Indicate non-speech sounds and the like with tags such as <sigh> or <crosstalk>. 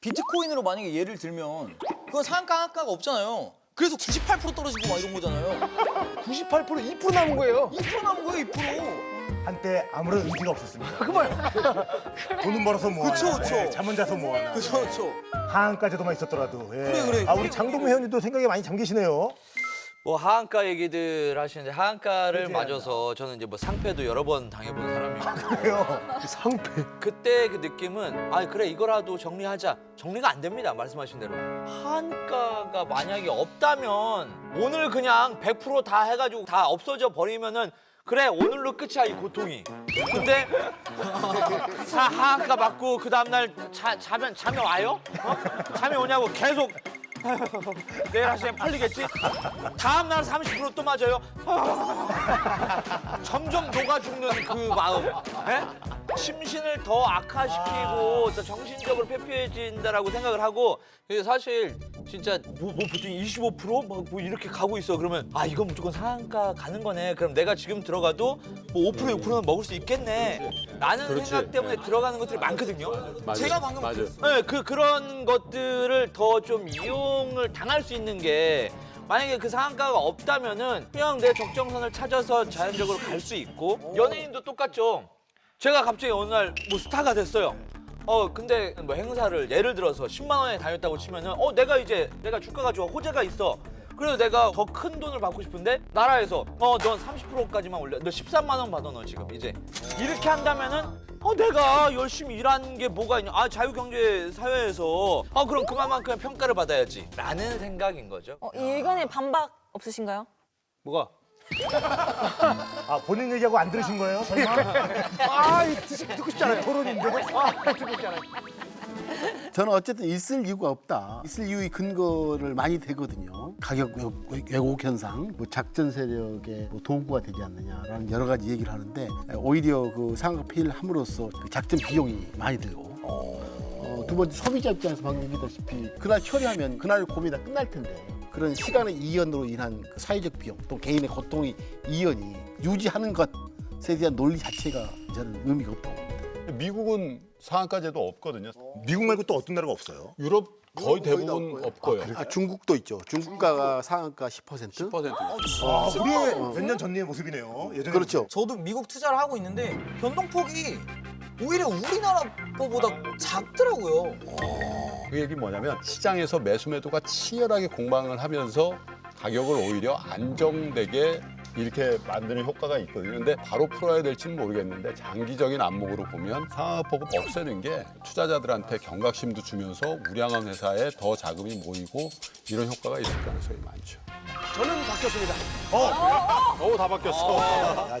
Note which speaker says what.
Speaker 1: 비트코인으로 만약에 예를 들면 그건 상한가 한가가 없잖아요. 그래서 98% 떨어지고 막 이런 거잖아요.
Speaker 2: 98% 2% 남은 거예요.
Speaker 1: 2% 남은 거예요, 2%.
Speaker 3: 한때 아무런 의지가 없었습니다.
Speaker 2: 그만. <laughs>
Speaker 3: 돈은 벌어서 모아야
Speaker 1: 그쵸, 그쵸.
Speaker 3: 예, 잠은 자서 모아야
Speaker 1: 그렇죠, 그렇죠.
Speaker 3: 하한까지도만 있었더라도 예.
Speaker 1: 그래, 그래.
Speaker 3: 아 우리 장동민 회원님도 생각이 많이 잠기시네요.
Speaker 4: 뭐 하한가 얘기들 하시는데 하한가를? 맞아서 저는 이제 뭐 상패도 여러 번 당해본 사람이고
Speaker 3: 그래요.
Speaker 2: 상패.
Speaker 4: 그때 그 느낌은 아 그래 이거라도 정리하자 정리가 안 됩니다 말씀하신 대로 하한가가 만약에 없다면 오늘 그냥 100%다 해가지고 다 없어져 버리면은 그래 오늘로 끝이야 이 고통이 근데 사 하한가 맞고 그 다음날 자, 자면 잠이 와요? 어? 잠이 오냐고 계속 <laughs> 내일 아침에 팔리겠지? 다음 날 30%또 맞아요? <laughs> 점점 녹아 죽는 그 마음. 예? 심신을 더 악화시키고 더 정신적으로 회피해진다라고 생각을 하고 그래서 사실 진짜 뭐, 뭐 보통 25%? 막 뭐 이렇게 가고 있어. 그러면 아 이건 무조건 상한가 가는 거네. 그럼 내가 지금 들어가도 뭐 5% 6%는 먹을 수 있겠네. 라는 생각 때문에 들어가는 것들이 많거든요.
Speaker 1: 제가 방금
Speaker 5: 맞아.
Speaker 4: 네, 그 그런 것들을 더 좀 이용을 당할 수 있는 게 만약에 그 상한가가 없다면은 그냥 내 적정선을 찾아서 자연적으로 갈 수 있고 연예인도 똑같죠. 제가 갑자기 어느 날 뭐 스타가 됐어요. 어 근데 뭐 행사를 예를 들어서 10만 원에 다녔다고 치면은 어 내가 이제 내가 주가가 좋아 호재가 있어. 그래서 내가 더 큰 돈을 받고 싶은데 나라에서 어 넌 30%까지만 올려. 너 13만 원 받아 너 지금 이제 이렇게 한다면은 어 내가 열심히 일한 게 뭐가 있냐. 아 자유경제 사회에서 어 그럼 그만큼 평가를 받아야지. 라는 생각인 거죠.
Speaker 6: 어, 이 의견에 반박 없으신가요?
Speaker 4: 뭐가? <laughs>
Speaker 3: 아 본인 얘기하고 안 들으신 거예요? 설마?
Speaker 2: 아, 이 듣- 듣고 싶지 않아요.
Speaker 3: 토론인데.
Speaker 2: 아, 듣고 싶지 않아요.
Speaker 5: 저는 어쨌든 있을 이유가 없다. 있을 이유의 근거를 많이 대거든요. 가격 왜- 왜곡 현상, 뭐 작전 세력의 뭐 도구가 되지 않느냐라는 여러 가지 얘기를 하는데 오히려 그 상황 피해를 함으로써 그 작전 비용이 많이 들고 어, 두 번째 소비자 입장에서 방금 얘기했다시피 그날 처리하면 그날 고민이 다 끝날 텐데 그런 시간의 이연으로 인한 그 사회적 비용 또 개인의 고통의 이연이 유지하는 것에 대한 논리 자체가 저는 의미가 없다고 봅니다.
Speaker 7: 미국은 상한가제도 없거든요.
Speaker 3: 미국 말고 또 어떤 나라가 없어요?
Speaker 7: 유럽 거의 대부분 없고요.
Speaker 5: 아, 중국도 있죠. 중국가가 상한가 10%.
Speaker 7: 10%.
Speaker 3: 아, 우리의 몇 년 전의 모습이네요. 예전에
Speaker 5: 그렇죠.
Speaker 1: 저도 미국 투자를 하고 있는데 변동폭이 오히려 우리나라 거보다 작더라고요.
Speaker 7: 그 얘기 뭐냐면 시장에서 매수 매도가 치열하게 공방을 하면서 가격을 오히려 안정되게 이렇게 만드는 효과가 있거든요. 근데 바로 풀어야 될지는 모르겠는데 장기적인 안목으로 보면 상하폭을 없애는 게 투자자들한테 경각심도 주면서 우량한 회사에 더 자금이 모이고 이런 효과가 있을 가능성이 많죠.
Speaker 2: 저는 바뀌었습니다.
Speaker 7: 어, 다 바뀌었어.
Speaker 3: 야, 지금